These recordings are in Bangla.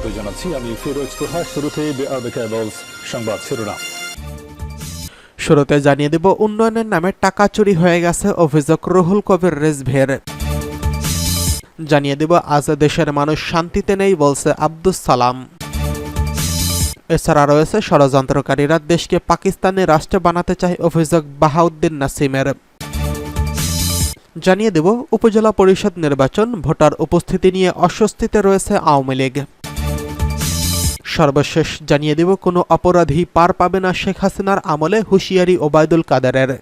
স্বাগত জানাচ্ছি। আমি ফিরোজ তোহা। শুরুতে সংবাদ শিরোনাম। শুরুতে জানিয়ে দেব, উন্নয়নের নামে টাকা চুরি হয়ে গেছে অভিযোগ রুহুল কবির রেজভের। জানিয়ে দেব, আজ দেশের মানুষ শান্তিতে নেই বলছে আব্দুস সালাম। এছাড়া রয়েছে ষড়যন্ত্রকারীরা, দেশকে পাকিস্তানি রাষ্ট্র বানাতে চায় অভিযোগ বাহাউদ্দিন নাসিমের। জানিয়ে দেব, উপজেলা পরিষদ নির্বাচন, ভোটার উপস্থিতি নিয়ে অস্বস্তিতে রয়েছে আওয়ামী লীগ। সর্বশেষ জানিয়ে দেব, কোনো অপরাধী পার পাবে না শেখ হাসিনার আমলে হুঁশিয়ারি ওবায়দুল কাদেরের।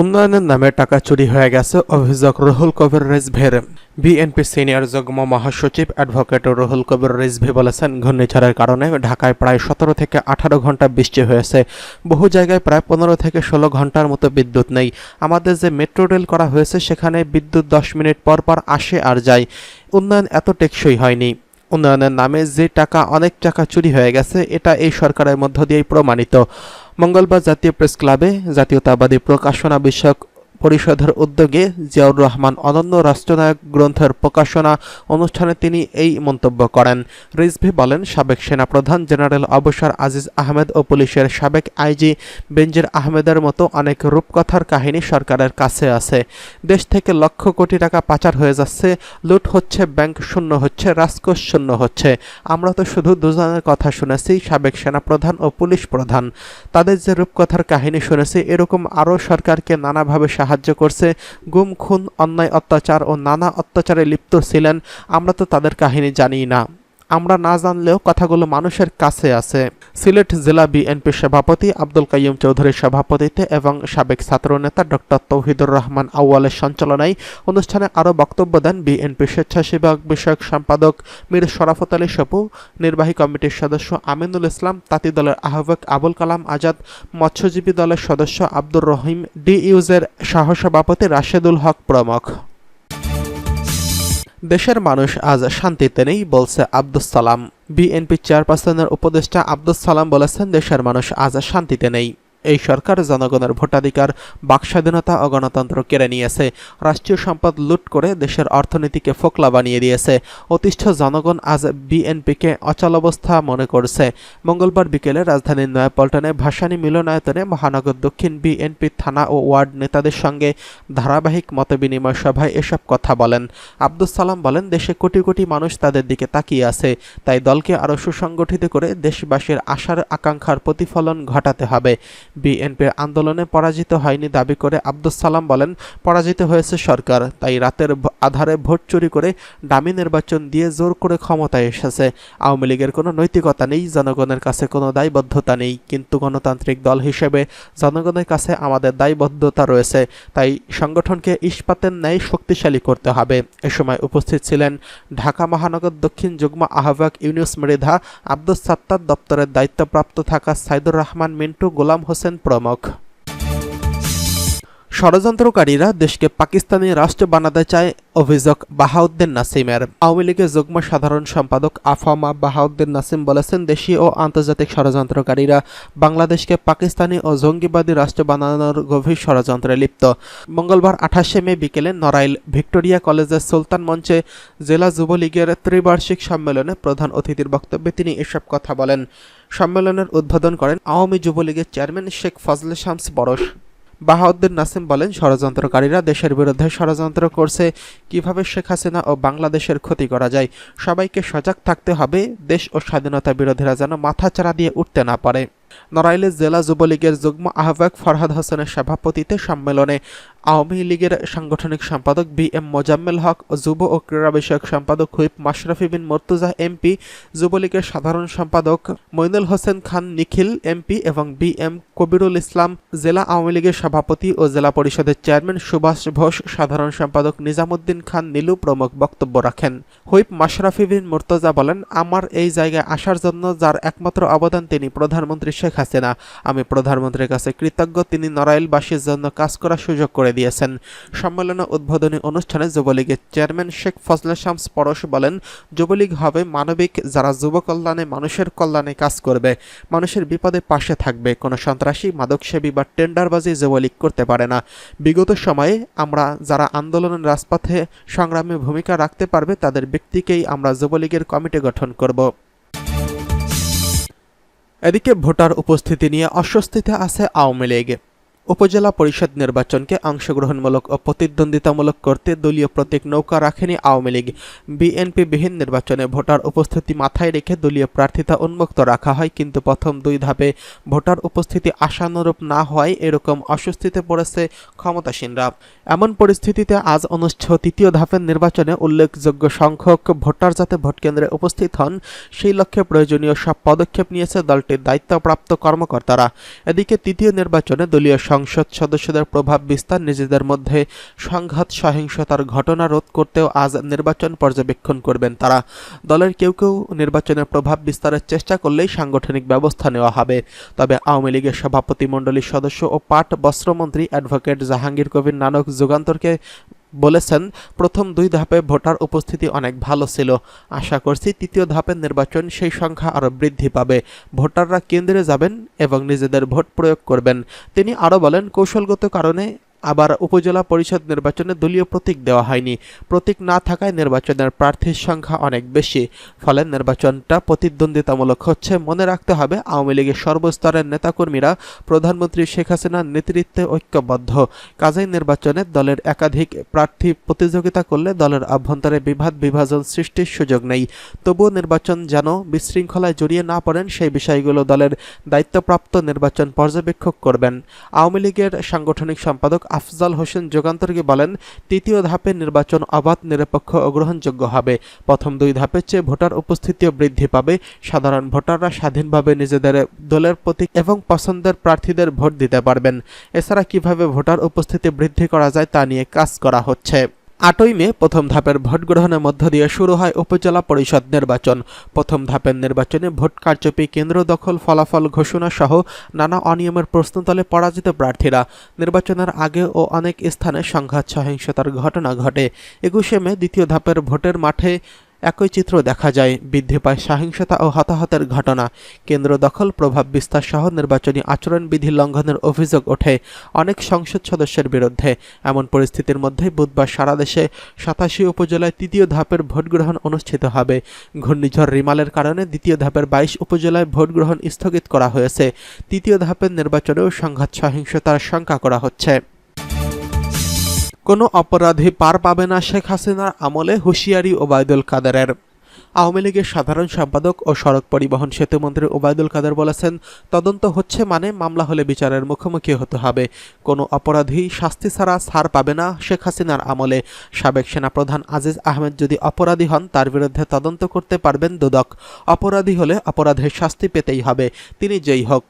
উন্নয়নের নামে টাকা চুরি হয়ে গেছে অভিযোগ রুহুল কবির রেজভের। বিএনপি সিনিয়র যুগ্ম মহাসচিব অ্যাডভোকেট রুহুল কবির রেজভি বলেছেন, ঘূর্ণিঝড়ের কারণে ঢাকায় প্রায় সতেরো থেকে আঠারো ঘণ্টা বৃষ্টি হয়েছে। বহু জায়গায় প্রায় পনেরো থেকে ষোলো ঘণ্টার মতো বিদ্যুৎ নেই। আমাদের যে মেট্রো রেল করা হয়েছে, সেখানে বিদ্যুৎ দশ মিনিট পর পর আসে আর যায়। উন্নয়ন এত টেকসই হয়নি। উন্নয়নের নামে যে টাকা অনেক টাকা চুরি হয়ে গেছে, এটা এই সরকারের মধ্য দিয়েই প্রমাণিত। মঙ্গলবার জাতীয় প্রেস ক্লাবে জাতীয়তাবাদী প্রকাশনা বিষয়ক পরিষদের উদ্যোগে জিয়াউর রহমান অনন্য রাষ্ট্রনায়ক গ্রন্থের প্রকাশনা অনুষ্ঠানে তিনি এই মন্তব্য করেন। রিজভি বলেন, সাবেক সেনাপ্রধান জেনারেল অবসর আজিজ আহমেদ ও পুলিশের সাবেক আইজি বেঞ্জির আহমেদের মতো অনেক রূপকথার কাহিনী সরকারের কাছে আছে। দেশ থেকে লক্ষ কোটি টাকা পাচার হয়ে যাচ্ছে, লুট হচ্ছে, ব্যাংক শূন্য হচ্ছে, রাজকোষ শূন্য হচ্ছে। আমরা তো শুধু দুজনের কথা শুনেছি, সাবেক সেনাপ্রধান ও পুলিশ প্রধান। তাদের যে রূপকথার কাহিনী শুনেছি, এরকম আরও সরকারকে নানাভাবে সাহায্য করছে। গুম, খুন, অন্যায়, অত্যাচার ও নানা অত্যাচারে লিপ্ত ছিলেন। আমরা তো তাদের কাহিনী জানি না। আমরা না জানলেও কথাগুলো মানুষের কাছে আছে। সিলেট জেলা বিএনপি সভাপতি আব্দুল কাইয়ুম চৌধুরীর সভাপতিত্বে এবং সাবেক ছাত্রনেতা ডক্টর তৌহিদুর রহমান আউয়ালের সঞ্চালনায় অনুষ্ঠানে আরও বক্তব্য দেন বিএনপি স্বেচ্ছাসেবক বিষয়ক সম্পাদক মীর শরাফত আলী সপু, নির্বাহী কমিটির সদস্য আমিনুল ইসলাম, তাঁতি দলের আহ্বায়ক আবুল কালাম আজাদ, মৎস্যজীবী দলের সদস্য আব্দুর রহিম, ডিইউজের সহসভাপতি রাশেদুল হক প্রমুখ। দেশের মানুষ আজ শান্তিতে নেই বলছে আব্দুস সালাম। বিএনপি চেয়ারপারসনের উপদেষ্টা আব্দুস সালাম বলেছেন, দেশের মানুষ আজ শান্তিতে নেই। এই সরকার জনগণের ভোটাধিকার, বাকস্বাধীনতা ও গণতন্ত্র কেড়ে নিয়েছে। রাষ্ট্রীয় সম্পদ লুট করে দেশের অর্থনীতিকে ফোকলা বানিয়ে দিয়েছে। অতিষ্ঠ জনগণ আজ বিএনপিকে অচলাবস্থা মনে করছে। মঙ্গলবার বিকেলে রাজধানীর নয়াপল্টনে ভাসানী মিলনায়তনে মহানগর দক্ষিণ বিএনপি থানা ও ওয়ার্ড নেতাদের সঙ্গে ধারাবাহিক মতবিনিময় সভায় এসব কথা বলেন। আব্দুস সালাম বলেন, দেশে কোটি কোটি মানুষ তাদের দিকে তাকিয়ে আছে। তাই দলকে আরও সুসংগঠিত করে দেশবাসীর আশার আকাঙ্ক্ষার প্রতিফলন ঘটাতে হবে। বিএনপির আন্দোলনে পরাজিত হয়নি দাবি করে আব্দুস সালাম বলেন, পরাজিত হয়েছে সরকার, তাই রাতের আধারে ভোট চুরি করে ডামি নির্বাচন দিয়ে জোর করে ক্ষমতায় এসেছে। আওয়ামী লীগের কোনো নৈতিকতা নেই, জনগণের কাছে কোনো দায়বদ্ধতা নেই, কিন্তু গণতান্ত্রিক দল হিসেবে জনগণের কাছে আমাদের দায়বদ্ধতা রয়েছে, তাই সংগঠনকে ইস্পাতের ন্যায় শক্তিশালী করতে হবে। এ সময় উপস্থিত ছিলেন ঢাকা মহানগর দক্ষিণ যুগ্ম আহ্বায়ক ইউনুস মৃধা, আব্দুস সাত্তার দপ্তরের দায়িত্বপ্রাপ্ত থাকা সাইদুর রহমান মিন্টু, গোলাম হোসেন প্রমুখ ষড়যন্ত্রকারীরা দেশকে পাকিস্তানি রাষ্ট্র বানাতে চায় অভিযোগ বাহাউদ্দিন নাসিমের। আওয়ামী লীগের যুগ্ম সাধারণ সম্পাদক আফামা বাহাউদ্দিন নাসিম বলেছেন, দেশীয় ও আন্তর্জাতিক ষড়যন্ত্রকারীরা বাংলাদেশকে পাকিস্তানি ও জঙ্গিবাদী রাষ্ট্র বানানোর গভীর ষড়যন্ত্রে লিপ্ত। মঙ্গলবার আঠাশে মে বিকেলে নড়াইল ভিক্টোরিয়া কলেজের সুলতান মঞ্চে জেলা যুবলীগের ত্রিবার্ষিক সম্মেলনে প্রধান অতিথির বক্তব্যে তিনি এসব কথা বলেন। সম্মেলনের উদ্বোধন করেন আওয়ামী যুবলীগের চেয়ারম্যান শেখ ফজলে শামস বরস। বাহাউদ্দিন নাসিম বলেন, ষড়যন্ত্রকারীরা দেশের বিরুদ্ধে ষড়যন্ত্র করছে। কীভাবে শেখ হাসিনা ও বাংলাদেশের ক্ষতি করা যায়? সবাইকে সজাগ থাকতে হবে। দেশ ও স্বাধীনতা বিরোধীরা যেন মাথাচাড়া দিয়ে উঠতে না পারে। নড়াইলের জেলা যুবলীগের যুগ্ম আহ্বায়ক ফরহাদ হোসেনের সভাপতিত্বে সম্মেলনে আওয়ামী লীগের সাংগঠনিক সম্পাদক বি এম মোজাম্মেল হক, যুব ও ক্রীড়া বিষয়ক সম্পাদক হুইপ মাশরাফি বিন মর্তুজা এমপি যুবলীগের সাধারণ সম্পাদক মইনুল হোসেন খান নিখিল এমপি এবং বি এম কবিরুল ইসলাম, জেলা আওয়ামী লীগের সভাপতি ও জেলা পরিষদের চেয়ারম্যান সুভাষ ঘোষ সাধারণ সম্পাদক নিজামুদ্দিন খান নীলু প্রমুখ বক্তব্য রাখেন। হুইপ মাশরাফি বিন মুর্তজা বলেন, আমার এই জায়গায় আসার জন্য যার একমাত্র অবদান তিনি প্রধানমন্ত্রী শেখ হাসিনা। আমি প্রধানমন্ত্রীর কাছে কৃতজ্ঞ, তিনি নড়াইলবাসীর জন্য কাজ করার সুযোগ করে করে দিয়েছেন। সম্মেলনে উদ্বোধনী অনুষ্ঠানে যুবলীগের চেয়ারম্যান শেখ ফজলে শামস পরশ বলেন, যুবলীগ হবে মানবিক, যারা যুব কল্যাণে মানুষের কল্যাণে কাজ করবে, মানুষের বিপদে পাশে থাকবে। কোনো সন্ত্রাসী, মাদকসেবী বা টেন্ডারবাজি যুবলীগ করতে পারে না। বিগত সময়ে আমরা যারা আন্দোলনের রাজপথে সংগ্রামে ভূমিকা রাখতে পারবে, তাদের ব্যক্তিকেই আমরা যুবলীগের কমিটি গঠন করব। এদিকে ভোটার উপস্থিতি নিয়ে অস্বস্তিতে আছে আওয়ামী লীগ। উপজেলা পরিষদ নির্বাচনকে অংশগ্রহণমূলক ও প্রতিদ্বন্দ্বিতামূলক করতে দলীয় প্রতীক নৌকা রাখেনি আওয়ামী লীগ। বিএনপি বিহীন নির্বাচনে ভোটার উপস্থিতি মাথায় রেখে দলীয় প্রার্থিতা উন্মুক্ত রাখা হয়, কিন্তু প্রথম দুই ধাপে ভোটার উপস্থিতি আশানুরূপ না হওয়ায় এরকম অস্বস্তিতে পড়েছে ক্ষমতাসীনরা। এমন পরিস্থিতিতে আজ অনুষ্ঠেয় তৃতীয় ধাপের নির্বাচনে উল্লেখযোগ্য সংখ্যক ভোটার যাতে ভোটকেন্দ্রে উপস্থিত হন, সেই লক্ষ্যে প্রয়োজনীয় সব পদক্ষেপ নিয়েছে দলটির দায়িত্বপ্রাপ্ত কর্মকর্তারা। এদিকে তৃতীয় নির্বাচনে দলীয় সংসদ সদস্যদের প্রভাব বিস্তার, নিজেদের মধ্যে সংঘাত, সহিংসতার ঘটনা রোধ করতেও আজ নির্বাচন পর্যবেক্ষণ করবেন তারা। দলের কেউ কেউ নির্বাচনের প্রভাব বিস্তারের চেষ্টা করলেই সাংগঠনিক ব্যবস্থা নেওয়া হবে। তবে আওয়ামী লীগের সভাপতিমণ্ডলীর সদস্য ও পাট বস্ত্রমন্ত্রী অ্যাডভোকেট জাহাঙ্গীর কবির নানক যুগান্তরকে বলেছেন, প্রথম দুই ধাপে ভোটার উপস্থিতি অনেক ভালো ছিল। আশা করছি তৃতীয় ধাপের নির্বাচন সেই সংখ্যা আরও বৃদ্ধি পাবে। ভোটাররা কেন্দ্রে যাবেন এবং নিজেদের ভোট প্রয়োগ করবেন। তিনি আরও বলেন, কৌশলগত কারণে আবার উপজেলা পরিষদ নির্বাচনে দলীয় প্রতীক দেওয়া হয়নি। প্রতীক না থাকায় নির্বাচনের প্রার্থীর সংখ্যা অনেক বেশি। ফলে নির্বাচনটা প্রতিদ্বন্দ্বিতামূলক হচ্ছে মনে রাখতে হবে। আওয়ামী লীগের সর্বস্তরের নেতাকর্মীরা প্রধানমন্ত্রী শেখ হাসিনার নেতৃত্বে ঐক্যবদ্ধ। কাজেই নির্বাচনে দলের একাধিক প্রার্থী প্রতিযোগিতা করলে দলের অভ্যন্তরে বিভাদ বিভাজন সৃষ্টির সুযোগ নেই। তবুও নির্বাচন যেন বিশৃঙ্খলায় জড়িয়ে না পড়েন, সেই বিষয়গুলো দলের দায়িত্বপ্রাপ্ত নির্বাচন পর্যবেক্ষক করবেন। আওয়ামী লীগের সাংগঠনিক সম্পাদক আফজাল হোসেন যুগান্তরকে বলেন, তৃতীয় ধাপে নির্বাচন অবাধ, নিরপেক্ষ ও গ্রহণযোগ্য হবে। প্রথম দুই ধাপের চেয়ে ভোটার উপস্থিতিও বৃদ্ধি পাবে। সাধারণ ভোটাররা স্বাধীনভাবে নিজেদের দলের প্রতীক এবং পছন্দের প্রার্থীদের ভোট দিতে পারবেন। এছাড়া কীভাবে ভোটার উপস্থিতি বৃদ্ধি করা যায় তা নিয়ে কাজ করা হচ্ছে। আটই মে প্রথম ধাপের ভোট গ্রহণের মধ্য দিয়ে শুরু হয় উপজেলা পরিষদ নির্বাচন। প্রথম ধাপের নির্বাচনে ভোট কারচুপি কেন্দ্র দখল ফলাফল ঘোষণা সহ নানা অনিয়মের প্রশ্নতলে পরাজিত প্রার্থীরা। নির্বাচনের আগে ও অনেক স্থানে সংঘাত সহিংসতার ঘটনা ঘটে। একুশে মে দ্বিতীয় ধাপের ভোটের মাঠে একই চিত্র দেখা যায়। বৃদ্ধি পায় সহিংসতা ও হতাহতের ঘটনা। কেন্দ্র দখল, প্রভাব বিস্তার সহ নির্বাচনী আচরণবিধি লঙ্ঘনের অভিযোগ ওঠে অনেক সংসদ সদস্যের বিরুদ্ধে। এমন পরিস্থিতির মধ্যে বুধবার সারা দেশে সাতাশি উপজেলায় তৃতীয় ধাপের ভোট গ্রহণ অনুষ্ঠিত হবে। ঘূর্ণিঝড় রিমালের কারণে দ্বিতীয় ধাপের বাইশ উপজেলায় ভোট গ্রহণ স্থগিত করা হয়েছে। তৃতীয় ধাপের নির্বাচনেও সংঘাত সহিংসতার শঙ্কা করা হচ্ছে। কোনো অপরাধী পার পাবে না শেখ হাসিনার আমলে হুঁশিয়ারি ওবায়দুল কাদেরের। আওয়ামী লীগের সাধারণ সম্পাদক ও সড়ক পরিবহন সেতুমন্ত্রী ওবায়দুল কাদের বলেছেন, তদন্ত হচ্ছে মানে মামলা হলে বিচারের মুখোমুখি হতে হবে। কোনো অপরাধী শাস্তি ছাড়া ছাড় পাবে না শেখ হাসিনার আমলে। সাবেক সেনাপ্রধান আজিজ আহমেদ যদি অপরাধী হন, তার বিরুদ্ধে তদন্ত করতে পারবেন দুদক। অপরাধী হলে অপরাধের শাস্তি পেতেই হবে। তিনি যেই হোক।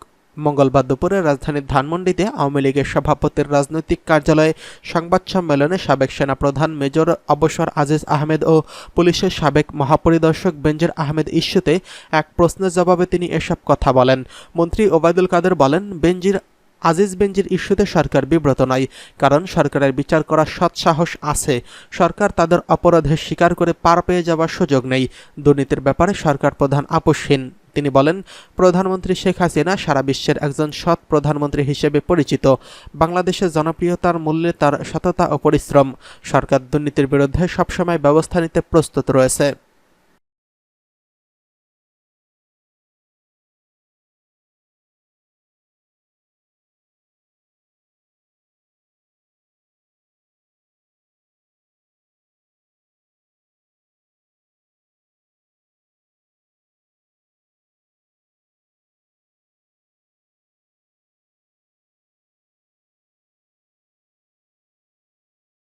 মঙ্গলবার দুপুরে রাজধানীর ধানমন্ডিতে আওয়ামী লীগের সভাপতির রাজনৈতিক কার্যালয়ে সংবাদ সম্মেলনে সাবেক সেনাপ্রধান মেজর অবসর আজিজ আহমেদ ও পুলিশের সাবেক মহাপরিদর্শক বেঞ্জের আহমেদ ইস্যুতে এক প্রশ্নের জবাবে তিনি এসব কথা বলেন। মন্ত্রী ওবায়দুল কাদের বলেন, বেঞ্জির, আজিজ বেঞ্জির ইস্যুতে সরকার বিব্রত নয়, কারণ সরকারের বিচার করার সৎসাহস আছে। সরকার তাদের অপরাধের স্বীকার করে পার পেয়ে যাওয়ার সুযোগ নেই। দুর্নীতির ব্যাপারে সরকার প্রধান আপোষহীন। তিনি বলেন, প্রধানমন্ত্রী শেখ হাসিনা সারা বিশ্বের একজন সৎ প্রধানমন্ত্রী হিসেবে পরিচিত। বাংলাদেশের জনপ্রিয়তার মূল্যে তার সততা ও পরিশ্রম। সরকার দুর্নীতির বিরুদ্ধে সবসময় ব্যবস্থা নিতে প্রস্তুত রয়েছে।